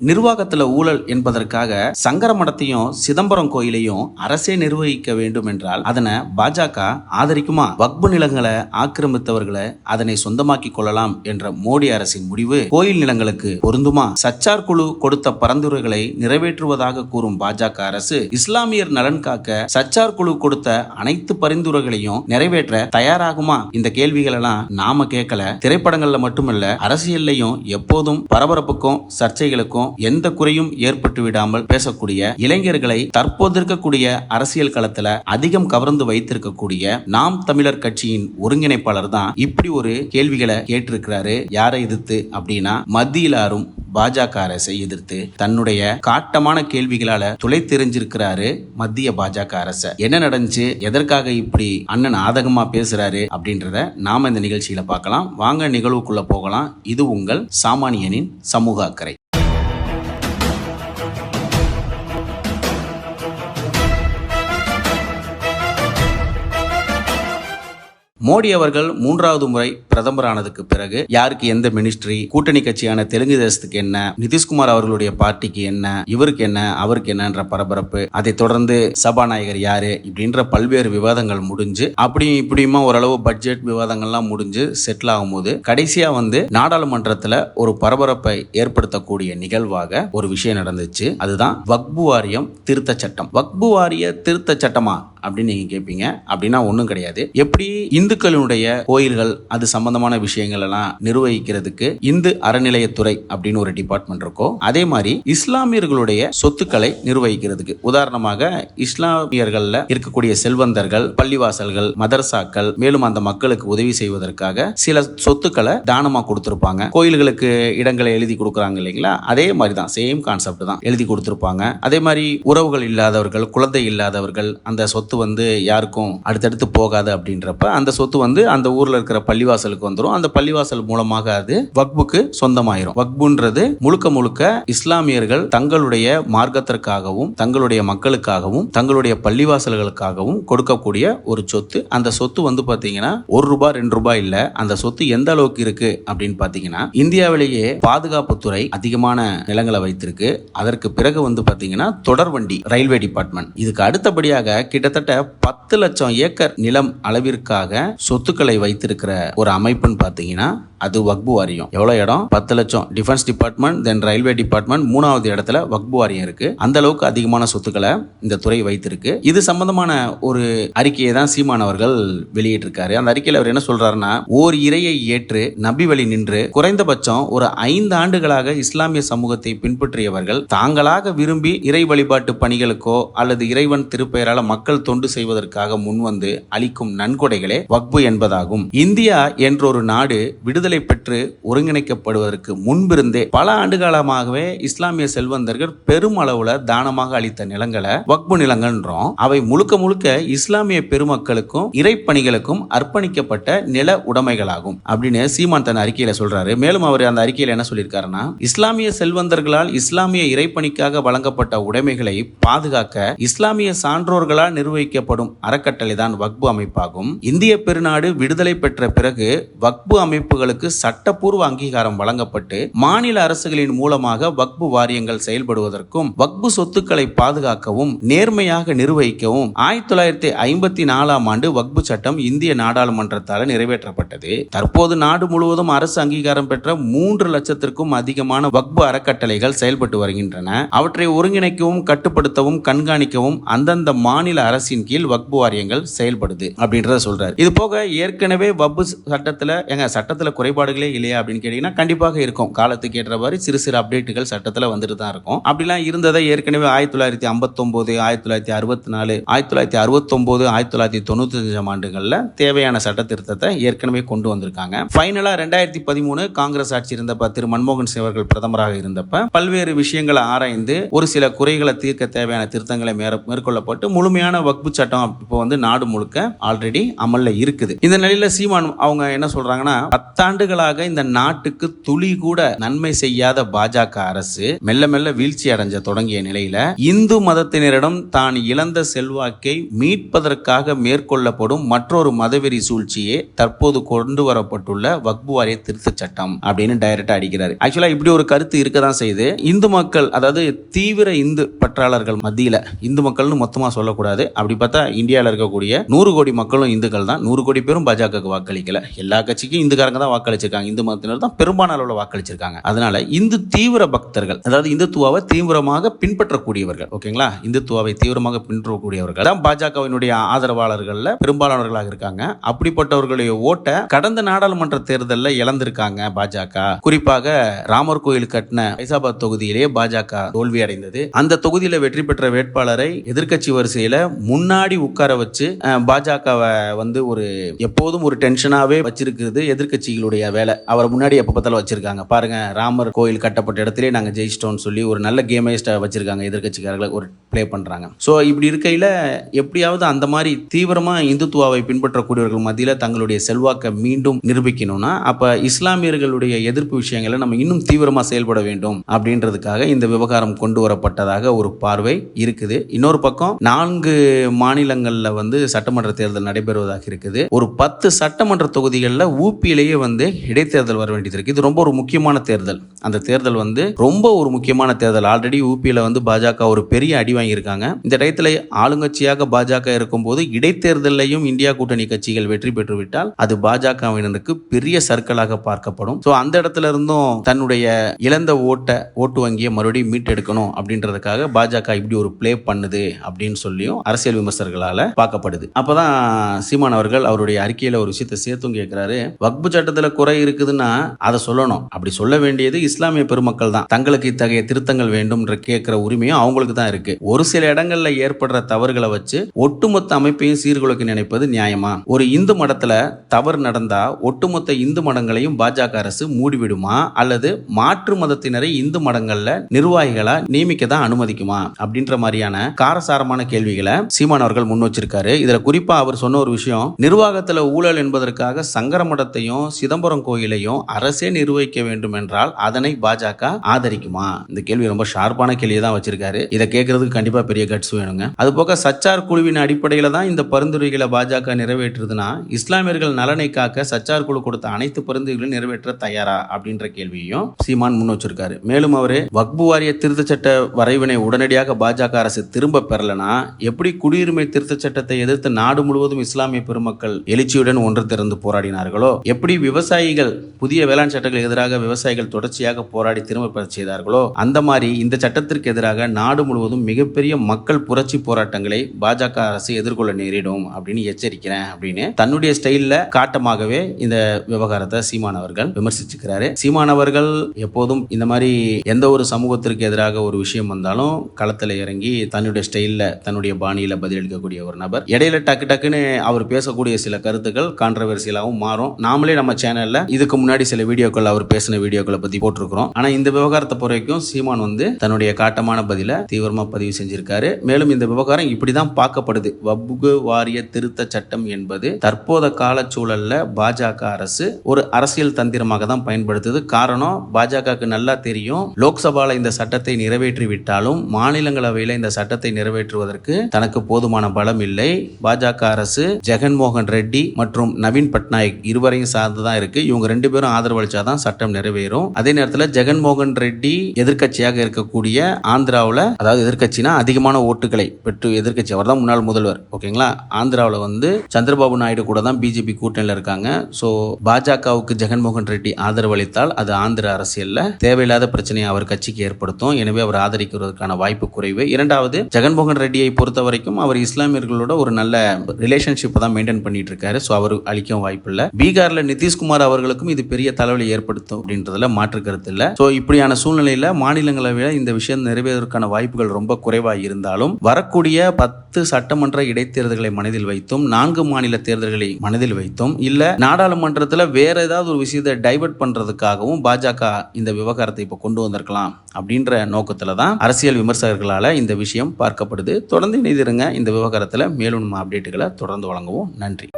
நிர்வாகத்துல ஊழல் என்பதற்காக சங்கர மடத்தையும் சிதம்பரம் கோயிலையும் அரசே நிர்வகிக்க வேண்டும் என்றால் அதனை பாஜக ஆதரிக்குமா? வக்பு நிலங்களை ஆக்கிரமித்தவர்களை அதனை சொந்தமாக்கி கொள்ளலாம் என்ற மோடி அரசின் முடிவு கோயில் நிலங்களுக்கு பொருந்துமா? சச்சார் குழு கொடுத்த பரிந்துரைகளை நிறைவேற்றுவதாக கூறும் பாஜக அரசு இஸ்லாமியர் நலன் காக்க சச்சார் குழு கொடுத்த அனைத்து பரிந்துரைகளையும் நிறைவேற்ற தயாராகுமா? இந்த கேள்விகள் எல்லாம் நாம கேட்கல. திரைப்படங்கள்ல மட்டுமல்ல அரசியல்லையும் எப்போதும் பரபரப்புக்கும் சர்ச்சைகளுக்கும் எந்த குறையும் ஏற்பட்டு விடாமல் பேசக்கூடிய இளைஞர்களை தற்போது இருக்கக்கூடிய அரசியல் களத்துல அதிகம் கவர்ந்து வைத்திருக்கக்கூடிய நாம் தமிழர் கட்சியின் ஒருங்கிணைப்பாளர் தான் இப்படி ஒரு கேள்விகளை கேட்டிருக்கிறாரு. யாரை எதிர்த்து அப்படின்னா மத்தியில் ஆறும் பாஜக அரசை எதிர்த்து தன்னுடைய காட்டமான கேள்விகளால துளை தெரிஞ்சிருக்கிறாரு மத்திய பாஜக அரச. என்ன நடந்துச்சு? எதற்காக இப்படி அண்ணன் ஆதகமா பேசுறாரு அப்படின்றத நாம இந்த நிகழ்ச்சியில பார்க்கலாம். வாங்க நிகழ்வுக்குள்ள போகலாம். இது உங்கள் சாமானியனின் சமூக அக்கறை. மோடி அவர்கள் மூன்றாவது முறை பிரதமரானதுக்கு பிறகு யாருக்கு எந்த மினிஸ்ட்ரி கூட்டணி கட்சியான தெலுங்கு தேசத்துக்கு என்ன நிதிஷ்குமார் அவர்களுடைய பார்ட்டிக்கு என்ன இவருக்கு என்ன அவருக்கு என்னன்ற பரபரப்பு அதை தொடர்ந்து சபாநாயகர் யாரு இப்படின்ற பல்வேறு விவாதங்கள் முடிஞ்சு அப்படியும் இப்படியுமா ஓரளவு பட்ஜெட் விவாதங்கள்லாம் முடிஞ்சு செட்டில் ஆகும்போது கடைசியா வந்து நாடாளுமன்றத்துல ஒரு பரபரப்பை ஏற்படுத்தக்கூடிய நிகழ்வாக ஒரு விஷயம் நடந்துச்சு. அதுதான் வக்பு வாரியம் திருத்த சட்டம். வக்பு வாரிய திருத்த சட்டமா? அப்படின்னு நீங்க கேட்பீங்க அப்படின்னா ஒன்றும் கிடையாது. எப்படி இந்துக்களுடைய கோயில்கள் அது சம்பந்தமான விஷயங்கள் எல்லாம் நிர்வகிக்கிறதுக்கு இந்து அறநிலையத்துறை அப்படின்னு ஒரு டிபார்ட்மெண்ட் இருக்கோ அதே மாதிரி இஸ்லாமியர்களுடைய சொத்துக்களை நிர்வகிக்கிறதுக்கு. உதாரணமாக இஸ்லாமியர்கள்ல இருக்கக்கூடிய செல்வந்தர்கள் பள்ளிவாசல்கள் மதரசாக்கள் மேலும் அந்த மக்களுக்கு உதவி செய்வதற்காக சில சொத்துக்களை தானமா கொடுத்திருப்பாங்க. கோயில்களுக்கு இடங்களை எழுதி கொடுக்குறாங்க இல்லைங்களா? அதே மாதிரி தான் சேம் கான்செப்ட் தான். எழுதி கொடுத்திருப்பாங்க. அதே மாதிரி உறவுகள் இல்லாதவர்கள் குழந்தை இல்லாதவர்கள் அந்த சொத்து வந்து யாருக்கும் அடுத்தடுத்து போகாது அப்படின்றப்ப அந்த சொத்து வந்து அந்த ஊர்ல இருக்கிற பள்ளிவாசலுக்கு வந்துடும் அந்த பள்ளிவாசல் மூலமாக அது வக்புக்கு சொந்தமாயிரும். வக்புன்றது முழுக்க முழுக்க இஸ்லாமியர்கள் தங்களுடைய மார்க்கத்திற்காகவும் தங்களுடைய மக்களுக்காகவும் தங்களுடைய பள்ளிவாசல்களுக்காகவும் கொடுக்கக்கூடிய ஒரு சொத்து. அந்த சொத்து வந்து பாத்தீங்கன்னா ஒரு ரூபாய் ரெண்டு ரூபாய் இல்ல அந்த சொத்து எந்த அளவுக்கு இருக்கு அப்படின்னு பாத்தீங்கன்னா இந்தியாவிலேயே பாதுகாப்புத்துறை அதிகமான நிலங்களை வைத்திருக்கு. அதற்கு பிறகு வந்து பாத்தீங்கன்னா தொடர்வண்டி ரயில்வே டிபார்ட்மெண்ட். இதுக்கு அடுத்தபடியாக கிட்டத்தட்ட பத்து லட்சம் ஏக்கர் நிலம் அளவிற்காக சொத்துக்களை வைத்திருக்கிற ஒரு அமைப்புன்னு பாத்தீங்கன்னா அது வக்பு வாரியம். எவ்வளவு இடம்? பத்து லட்சம். Defence department then railway department மூணாவது இடத்துல வக்பு வாரியம் இருக்கு. அந்த அளவுக்கு அதிகமான சொத்துக்களை இந்த துறை வைத்திருக்கு. இது சம்பந்தமான ஒரு அறிக்கையை தான் சீமான் அவர்கள் வெளியிட்டிருக்காரு. அந்த அறிக்கையில் அவர் என்ன சொல்றாருன்னா ஓர் இறையை ஏற்று நபி வழி நின்று குறைந்தபட்சம் ஒரு ஐந்து ஆண்டுகளாக இஸ்லாமிய சமூகத்தை பின்பற்றியவர்கள் தாங்களாக விரும்பி இறை வழிபாட்டு பணிகளுக்கோ அல்லது இறைவன் திருப்பெயரால் மக்கள் தொண்டு செய்வதற்காக முன்வந்து அளிக்கும் நன்கொடைகளே வக்பு என்பதாகும். இந்தியா என்றொரு நாடு விடுதலை பெற்று ஒருங்கிணைக்கப்படுவதற்கு முன்பிருந்தே பல ஆண்டு காலமாகவே இஸ்லாமிய செல்வந்தர்கள் பெரும் அளவுல தானமாக அளித்த நிலங்களை வக்பு நிலங்கள்ன்றோம். அவை முழுக்க முழுக்க இஸ்லாமிய பெருமக்களுக்கும் இறைப்பணிகளுக்கும் அர்ப்பணிக்கப்பட்ட நில உடைமைகளாகும் அப்படின்னு சீமான் தன் அறிக்கையில சொல்றாரு. மேலும் அவர் அந்த அறிக்கையில என்ன சொல்லியிருக்காருன்னா இஸ்லாமிய செல்வந்தர்களால் இஸ்லாமிய இறைப்பணிக்காக வழங்கப்பட்ட உடைமைகளை பாதுகாக்க இஸ்லாமிய சான்றோர்களால் நிர்வகிக்கப்படும் அறக்கட்டளை தான் வக்பு அமைப்பாகும். இந்திய பெருநாடு விடுதலை பெற்ற பிறகு வக்பு அமைப்புகளுக்கு சட்டப்பூர்வ அங்கீகாரம் வழங்கப்பட்டு மாநில அரசுகளின் மூலமாக வக்பு வாரியங்கள் செயல்படுவதற்கும் வக்பு சொத்துக்களை பாதுகாக்கவும் நேர்மையாக நிர்வகிக்கவும் ஆயிரத்தி தொள்ளாயிரத்தி ஐம்பத்தி நாலாம் ஆண்டு வக்பு சட்டம் இந்திய நாடாளுமன்றத்தால் நிறைவேற்றப்பட்டது. தற்போது நாடு முழுவதும் அரசு அங்கீகாரம் பெற்ற மூன்று லட்சத்திற்கும் அதிகமான வக்பு அறக்கட்டளைகள் செயல்பட்டு வருகின்றன. அவற்றை ஒருங்கிணைக்கவும் கட்டுப்படுத்தவும் கண்காணிக்கவும் அந்தந்த மாநில அரசின் கீழ் வக்பு வாரியங்கள் செயல்படுது அப்படின்றத சொல்றாரு. இது போக ஏற்கனவே வக்பு சட்டத்துல எங்க சட்டத்துல குறைபாடுகளே இல்லையா அப்படின்னு கேட்டீங்கன்னா கண்டிப்பாக இருக்கும். காலத்துக்கு ஏற்ற மாதிரி சிறு சிறு அப்டேட்டுகள் சட்டத்தில் வந்துட்டு தான் இருக்கும். அப்படிலாம் இருந்ததை ஏற்கனவே ஆயிரத்தி தொள்ளாயிரத்தி ஐம்பத்தொம்போது ஆயிரத்தி தொள்ளாயிரத்தி அறுபத்தி நாலு ஆயிரத்தி தொள்ளாயிரத்தி அறுபத்தொம்போது ஆயிரத்தி தொள்ளாயிரத்தி தொண்ணூத்தி அஞ்சாம் தேவையான சட்ட திருத்தத்தை ஏற்கனவே கொண்டு வந்திருக்காங்க. ஃபைனலாக ரெண்டாயிரத்தி பதிமூணு காங்கிரஸ் ஆட்சி இருந்தப்ப திரு மன்மோகன் சிங் அவர்கள் பிரதமராக இருந்தப்ப பல்வேறு விஷயங்களை ஆராய்ந்து ஒரு சில குறைகளை தீர்க்க தேவையான திருத்தங்களை மேற- மேற்கொள்ளப்பட்டு முழுமையான வக்பு சட்டம் இப்போ வந்து நாடு முழுக்க ஆல்ரெடி அமல்ல இருக்குது. இந்த நிலையில சீமான் அவங்க என்ன சொல்றாங்கன்னா பத்தாண்டு ஆண்டுகளாக இந்த நாட்டுக்கு துளி கூட நன்மை செய்யாத பாஜக அரசு மெல்ல மெல்ல வீழ்ச்சி அடைஞ்ச தொடங்கிய நிலையில இந்து மதத்தினரிடம் தான் இழந்த செல்வாக்கை மீட்பதற்காக மேற்கொள்ளப்படும் மற்றொரு மதவெறி சூழ்ச்சியே தற்போது கொண்டு வரப்பட்டுள்ள வக்பு வாரிய திருத்தச் சட்டம் அப்படின்னு டைரக்டா அடிக்கிறாரு. ஆக்சுவலா இப்படி ஒரு கருத்து இருக்க தான் செய்யுது. இந்து மக்கள் அதாவது தீவிர இந்து பற்றாளர்கள் மத்தியில இந்து மக்கள்னு மொத்தமா சொல்லக்கூடாது. அப்படி பார்த்தா இந்தியாவில் இருக்கக்கூடிய நூறு கோடி மக்களும் இந்துக்கள் தான். நூறு கோடி பேரும் பாஜக வாக்களிக்கல. எல்லா கட்சிக்கும் இந்துக்காரங்க தான் வாக்களிச்சிருக்காங்க. இந்து மதத்தினர் தான் பெரும்பாலான அளவில் வாக்களிச்சிருக்காங்க. அதனால இந்து தீவிர பக்தர்கள் அதாவது இந்துத்துவாவை தீவிரமாக பின்பற்றக்கூடியவர்கள் ஓகேங்களா? இந்துத்துவாவை தீவிரமாக பின்பற்றக்கூடியவர்கள் தான் பாஜகவினுடைய ஆதரவாளர்களில் பெரும்பாலானவர்களாக இருக்காங்க. அப்படிப்பட்டவர்களுடைய ஓட்டை கடந்த நாடாளுமன்ற தேர்தலில் இழந்திருக்காங்க பாஜக. குறிப்பாக ராமர் கோயில் கட்டின பைசாபாத் தொகுதியிலேயே பாஜக தோல்வி அடைந்தது. அந்த தொகுதியில் வெற்றி பெற்ற வேட்பாளரை எதிர்க்கட்சி வரிசையில முன்னாடி உட்கார வச்சு பாஜகவை வந்து ஒரு எப்போதும் ஒரு டென்ஷனாவே வச்சிருக்கிறது அவருடைய வேலை. அவர் முன்னாடி எப்போ பார்த்தாலும் வச்சிருக்காங்க. பாருங்க ராமர் கோயில் கட்டப்பட்ட இடத்துலேயே நாங்கள் ஜெயிச்சிட்டோம்னு சொல்லி ஒரு நல்ல கேமே வச்சிருக்காங்க எதிர்கட்சிக்காரர்களை ஒரு ப்ளே பண்றாங்க. ஸோ இப்படி இருக்கையில எப்படியாவது அந்த மாதிரி தீவிரமாக இந்துத்துவாவை பின்பற்றக்கூடியவர்கள் மத்தியில் தங்களுடைய செல்வாக்கை மீண்டும் நிரூபிக்கணும்னா அப்போ இஸ்லாமியர்களுடைய எதிர்ப்பு விஷயங்களை நம்ம இன்னும் தீவிரமாக செயல்பட வேண்டும் அப்படின்றதுக்காக இந்த விவகாரம் கொண்டு வரப்பட்டதாக ஒரு பார்வை இருக்குது. இன்னொரு பக்கம் நான்கு மாநிலங்களில் வந்து சட்டமன்ற தேர்தல் நடைபெறுவதாக இருக்குது. ஒரு பத்து சட்டமன்ற தொகுதிகளில் ஊப்பியிலேயே வந்து இடைத்தேர்தல் வர வேண்டியது இருக்கு. இது ரொம்ப ஒரு முக்கியமான தேர்தல். அந்த தேர்தல் வந்து ரொம்ப ஒரு முக்கியமான தேர்தல். ஆல்ரெடி யூபியில் வந்து பாஜக ஒரு பெரிய அடி வாங்கியிருக்காங்க. இந்த டயத்தில் ஆளுங்கட்சியாக பாஜக இருக்கும்போது இடைத்தேர்தலையும் இந்தியா கூட்டணி கட்சிகள் வெற்றி பெற்றுவிட்டால் அது பாஜகவினருக்கு பெரிய சர்க்கிளாக பார்க்கப்படும். ஸோ அந்த இடத்துல இருந்தும் தன்னுடைய இழந்த ஓட்டை ஓட்டு வங்கியை மறுபடியும் மீட்டெடுக்கணும் அப்படின்றதுக்காக பாஜக இப்படி ஒரு ப்ளே பண்ணுது அப்படின்னு சொல்லியும் அரசியல் விமர்சகர்களால் பார்க்கப்படுது. அப்போதான் சீமான் அவர்கள் அவருடைய அறிக்கையில் ஒரு விஷயத்தை சேர்த்தும் கேட்கிறாரு வக்பு சட்டத்தில் குறை இருக்குதுன்னா அதை சொல்லணும். அப்படி சொல்ல வேண்டியது இஸ்லாமிய பெருமக்கள் தான். தங்களுக்கு இத்தகைய திருத்தங்கள் வேண்டும் என்று கேட்கிற உரிமையும் அவங்களுக்கு தான் இருக்கு. ஒரு சில இடங்கள்ல ஏற்படுற தவறுகளை வச்சு ஒட்டுமொத்த அமைப்பையும் சீர்குலைக்க நினைப்பது நியாயமா? ஒரு இந்து மடத்துல தவறு நடந்தா ஒட்டுமொத்த இந்து மடங்களையும் பாஜக அரசு மூடிவிடுமா? அல்லது மாற்று மதத்தினரை இந்து மடங்கள்ல நிர்வாகிகளா நியமிக்க தான் அனுமதிக்குமா? அப்படின்ற மாதிரியான காரசாரமான கேள்விகளை சீமான் அவர்கள் முன் வச்சிருக்காரு. இதுல குறிப்பா அவர் சொன்ன ஒரு விஷயம் நிர்வாகத்துல ஊழல் என்பதற்காக சங்கர மடத்தையும் சிதம்பரம் கோயிலையும் அரசே நிர்வகிக்க வேண்டும் என்றால் அதனை பாஜக ஆதரிக்குமா? இந்த கேள்வி ரொம்ப ஷார்ப்பான கேள்வியை தான் வச்சிருக்காரு. இதை கேட்கறதுக்கு கண்டிப்பா பெரிய கட்ஸ் வேணுங்க. அது போக சச்சார் குழுவின் அடிப்படையில தான் இந்த பரிந்துரைகளை பாஜக நிறைவேற்றுதுன்னா இஸ்லாமியர்கள் நலனை காக்க சச்சார் குழு கொடுத்த அனைத்து பரிந்துரைகளையும் நிறைவேற்ற தயாரா? அப்படின்ற கேள்வியையும் சீமான் முன் வச்சிருக்காரு. மேலும் அவரு வக்பு வாரிய திருத்த சட்ட வரைவினை உடனடியாக பாஜக அரசு திரும்ப பெறலனா எப்படி குடியுரிமை திருத்த சட்டத்தை எதிர்த்து நாடு முழுவதும் இஸ்லாமிய பெருமக்கள் எழுச்சியுடன் ஒன்று திறந்து போராடினார்களோ எப்படி விவசாய விவசாயிகள் புதிய வேளாண் சட்டங்களுக்கு எதிராக விவசாயிகள் தொடர்ச்சியாக போராடி திரும்ப பெற செய்தார்களோ? அந்த மாதிரி இந்த சட்டத்திற்கு எதிராக நாடு முழுவதும் மிகப்பெரிய மக்கள் புரட்சி போராட்டங்களை பாஜக அரசு எதிர்கொள்ள நேரிடும் அப்படின்னு எச்சரிக்கிறேன் அப்படின்னு தன்னுடைய ஸ்டைலில் காட்டமாகவே இந்த விவகாரத்தை சீமான் அவர்கள் விமர்சிச்சுக்கிறாரு. சீமான் அவர்கள் எப்போதும் இந்த மாதிரி எந்த ஒரு சமூகத்திற்கு எதிராக ஒரு விஷயம் வந்தாலும் களத்தில் இறங்கி தன்னுடைய ஸ்டைலில் தன்னுடைய பாணியில் பதிலளிக்கக்கூடிய ஒரு நபர். இடையில டக்கு டக்குன்னு அவர் பேசக்கூடிய சில கருத்துக்கள் கான்ட்ரவர்சியலாகவும் மாறும். நாமளே நம்ம சேனல் சேனல்ல இதுக்கு முன்னாடி சில வீடியோக்கள் அவர் பேசின வீடியோக்களை பத்தி போட்டிருக்கிறோம். ஆனா இந்த விவகாரத்தை பொறுக்கும் சீமான் வந்து தன்னுடைய காட்டமான பதில தீவிரமா பதிவு செஞ்சிருக்காரு. மேலும் இந்த விவகாரம் இப்படிதான் பார்க்கப்படுது. வப்புகு வாரிய திருத்த சட்டம் என்பது தற்போத கால சூழல்ல பாஜக அரசு ஒரு அரசியல் தந்திரமாக தான் பயன்படுத்துது. காரணம் பாஜகவுக்கு நல்லா தெரியும் லோக்சபால இந்த சட்டத்தை நிறைவேற்றி விட்டாலும் மாநிலங்களவையில இந்த சட்டத்தை நிறைவேற்றுவதற்கு தனக்கு போதுமான பலம் இல்லை. பாஜக அரசு ஜெகன்மோகன் ரெட்டி மற்றும் நவீன் பட்நாயக் இருவரையும் சார்ந்து தான் இருக்கு. இவங்க ரெண்டு பேரும் ஆதரவளிச்சாதான் சட்டம் நிறைவேறும். அதே நேரத்தில் ஜெகன்மோகன் ரெட்டி எதிர்க்கட்சியாக இருக்கக்கூடிய ஆந்திராவில் அதாவது எதிர்கட்சினா அதிகமான ஓட்டுகளை பெற்று எதிர்க்கட்சி. அவர் தான் முன்னாள் முதல்வர். ஓகேங்களா? ஆந்திராவில் வந்து சந்திரபாபு நாயுடு கூட தான் பிஜேபி கூட்டணியில் இருக்காங்க. ஸோ பாஜகவுக்கு ஜெகன்மோகன் ரெட்டி ஆதரவளித்தால் அது ஆந்திர அரசியலில் தேவையில்லாத பிரச்சனையை அவர் கட்சிக்கு ஏற்படுத்தும். எனவே அவர் ஆதரிக்கிறதுக்கான வாய்ப்பு குறைவு. இரண்டாவது ஜெகன்மோகன் ரெட்டியை பொறுத்த வரைக்கும் அவர் இஸ்லாமியர்களோட ஒரு நல்ல ரிலேஷன்ஷிப் தான் மெயின்டைன் பண்ணிட்டு இருக்காரு. ஸோ அவர் அளிக்கவும் வாய்ப்பு இல்லை. பீகாரில் நிதிஷ்குமார் அவர்களுக்கும் இது பெரிய தலைவலி ஏற்படுத்தும் அப்படின்றதுல மாற்று கருத்து இல்லை. ஸோ இப்படியான சூழ்நிலையில மாநிலங்களவையில் இந்த விஷயம் நிறைவேறுவதற்கான வாய்ப்புகள் ரொம்ப குறைவாக இருந்தாலும் வரக்கூடிய பத்து சட்டமன்ற இடைத்தேர்தல்களை மனதில் வைத்தும் நான்கு மாநில தேர்தல்களை மனதில் வைத்தும் இல்ல நாடாளுமன்றத்தில் வேற ஏதாவது ஒரு விஷயத்தை டைவர்ட் பண்றதுக்காகவும் பாஜக இந்த விவகாரத்தை இப்போ கொண்டு வந்திருக்கலாம் அப்படின்ற நோக்கத்துல தான் அரசியல் விமர்சகர்களால் இந்த விஷயம் பார்க்கப்படுது. தொடர்ந்து இணைந்திருங்க. இந்த விவகாரத்தில் மேலும் அப்டேட்டுகளை தொடர்ந்து வழங்குவோம். நன்றி.